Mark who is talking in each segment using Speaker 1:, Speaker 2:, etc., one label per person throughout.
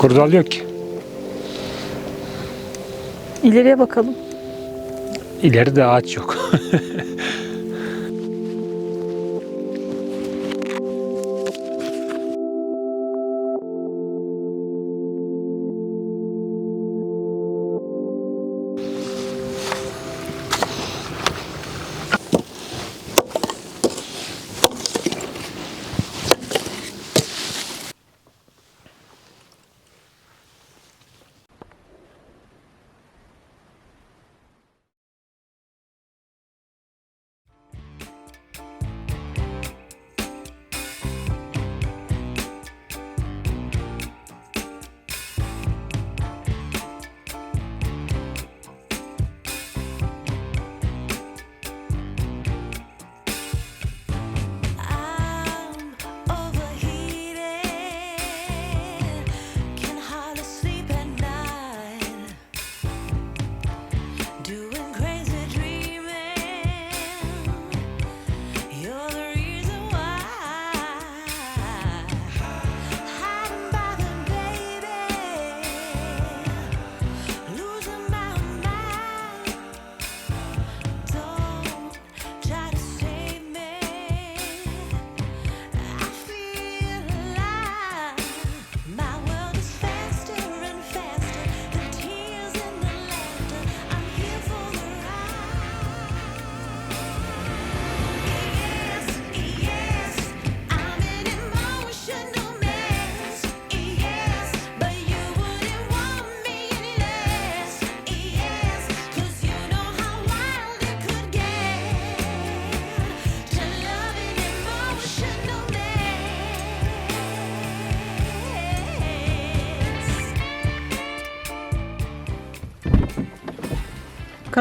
Speaker 1: Kurdal yok ki.
Speaker 2: İleriye bakalım.
Speaker 1: İleride ağaç yok.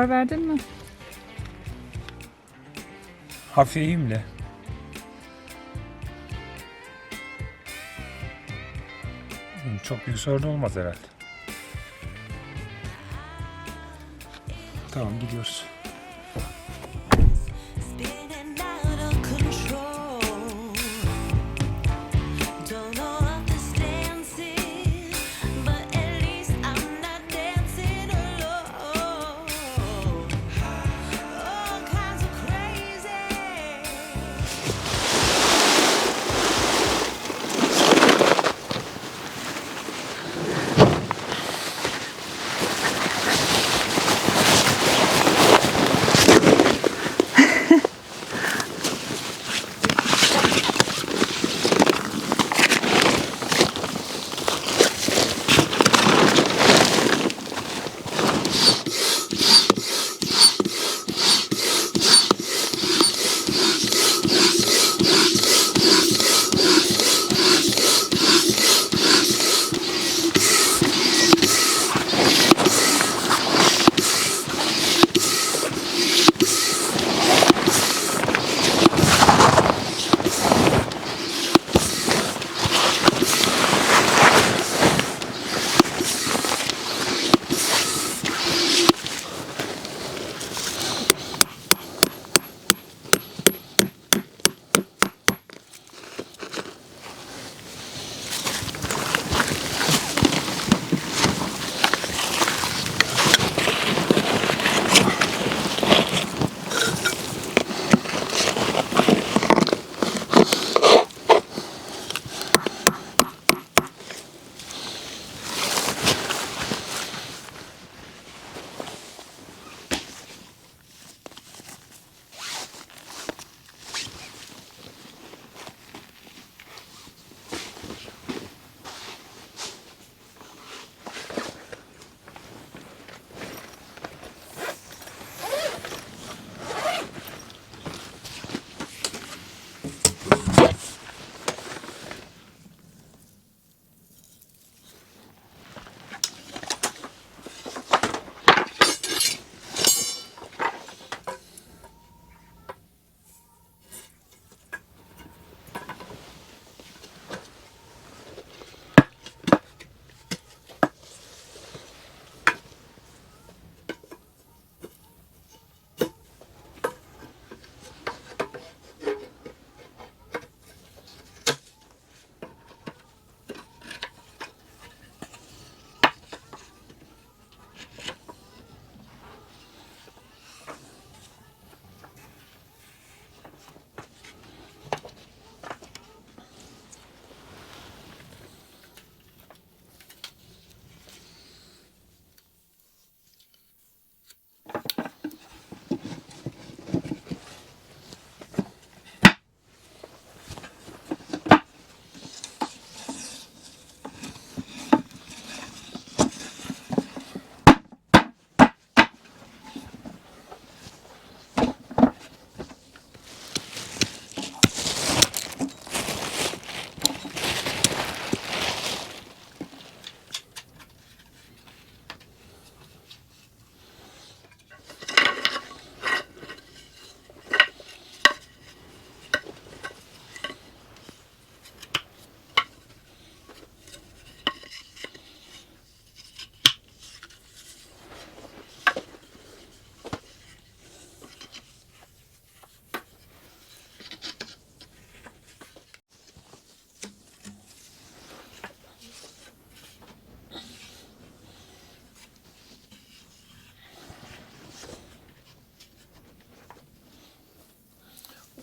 Speaker 2: Karar verdin mi?
Speaker 1: Hafiyeyimle. Hmm, çok büyük sorun olmaz herhalde. Tamam gidiyoruz.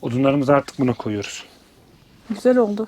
Speaker 3: Odunlarımızı artık buna koyuyoruz.
Speaker 2: Güzel oldu.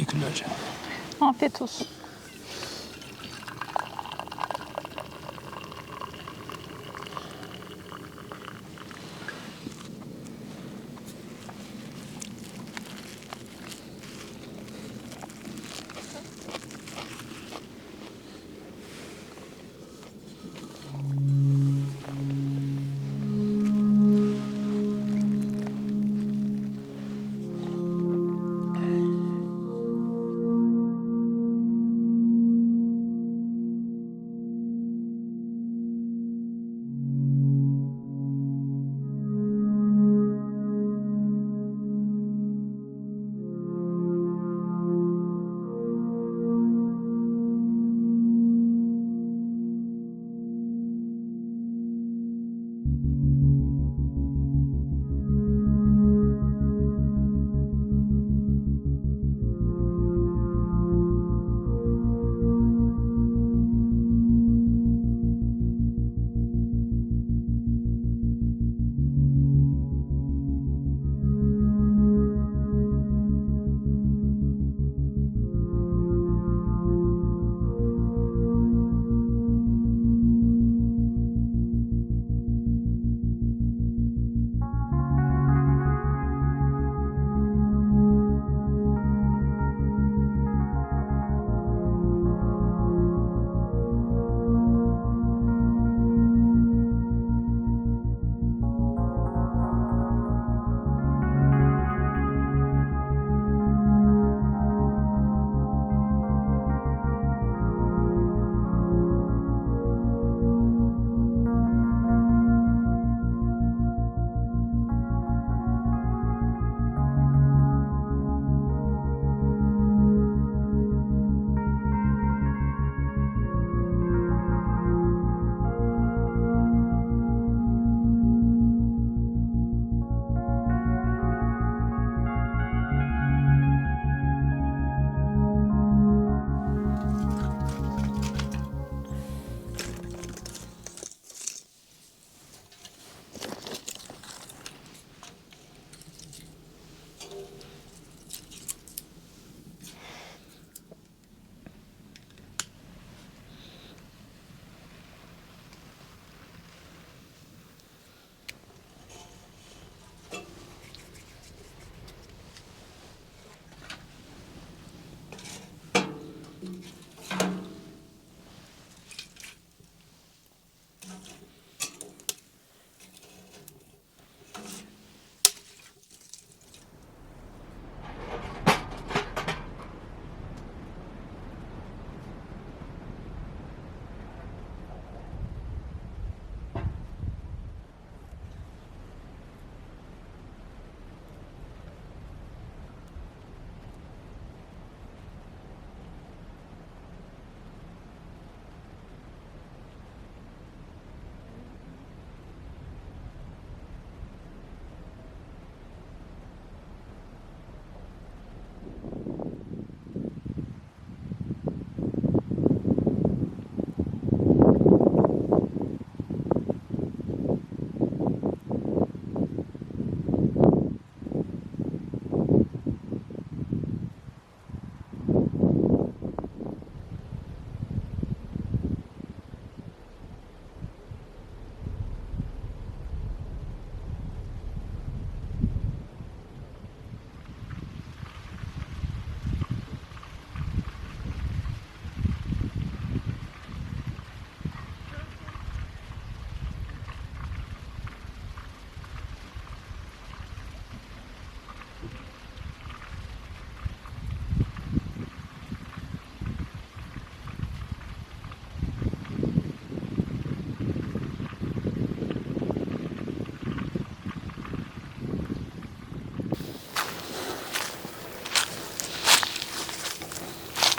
Speaker 3: Teşekkürler canım.
Speaker 2: Afiyet olsun.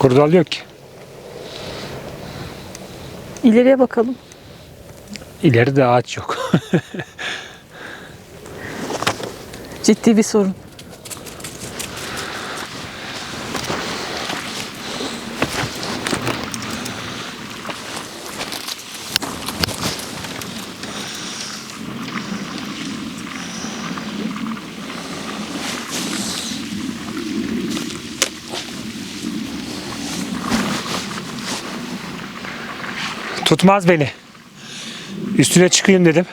Speaker 3: Kurdal yok ki.
Speaker 2: İleriye bakalım.
Speaker 3: İleride ağaç yok.
Speaker 2: Ciddi bir sorun.
Speaker 3: Tutmaz beni. Üstüne çıkayım dedim.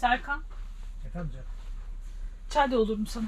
Speaker 2: Serkan,
Speaker 3: Efendim canım.
Speaker 2: çay da olur mu sana?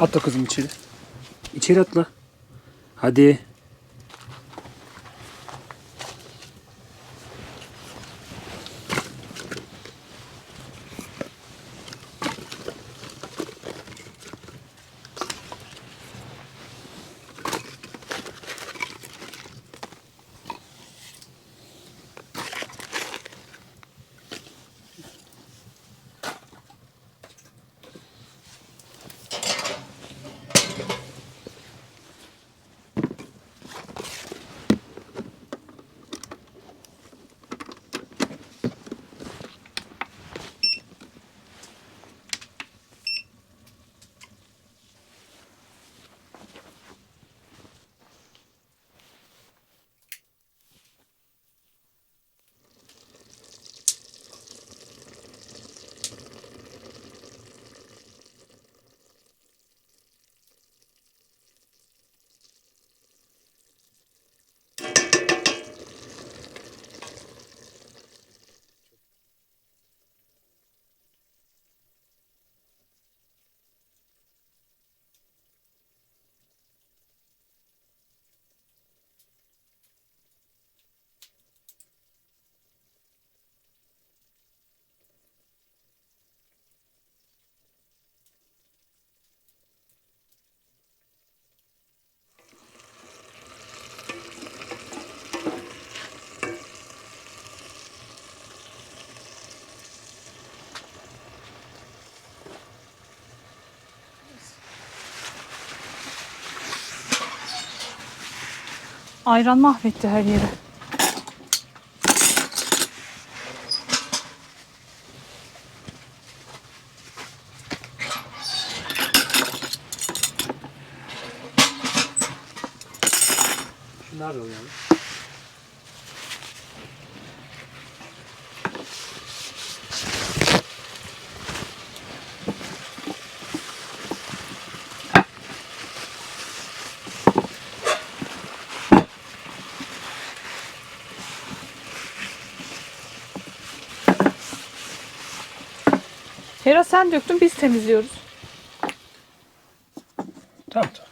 Speaker 3: Atla kızım içeri. İçeri atla. Hadi.
Speaker 2: Ayran mahvetti her yeri. Sen döktün biz temizliyoruz.
Speaker 3: Tamam tamam.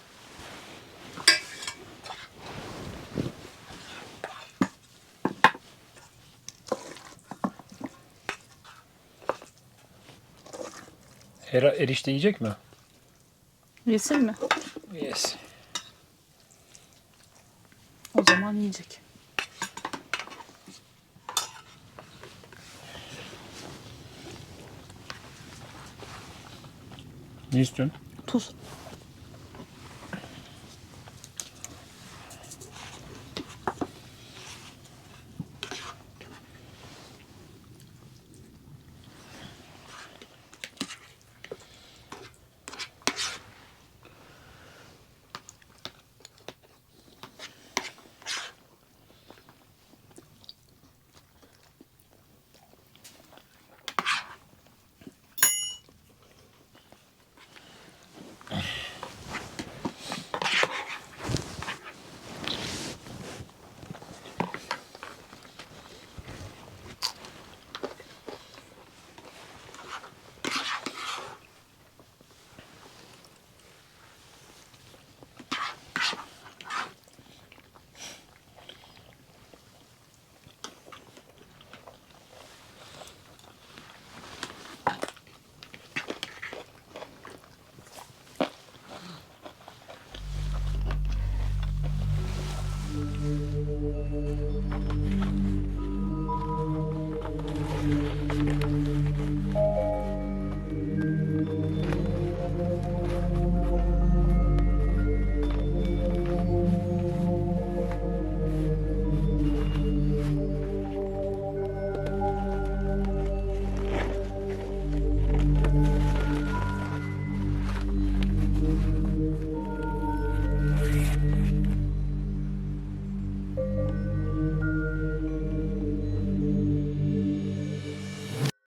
Speaker 3: Hera erişte yiyecek mi?
Speaker 2: Yesin mi?
Speaker 3: Yes.
Speaker 2: O zaman yiyecek.
Speaker 3: Ne istiyorsun?
Speaker 2: Tuz.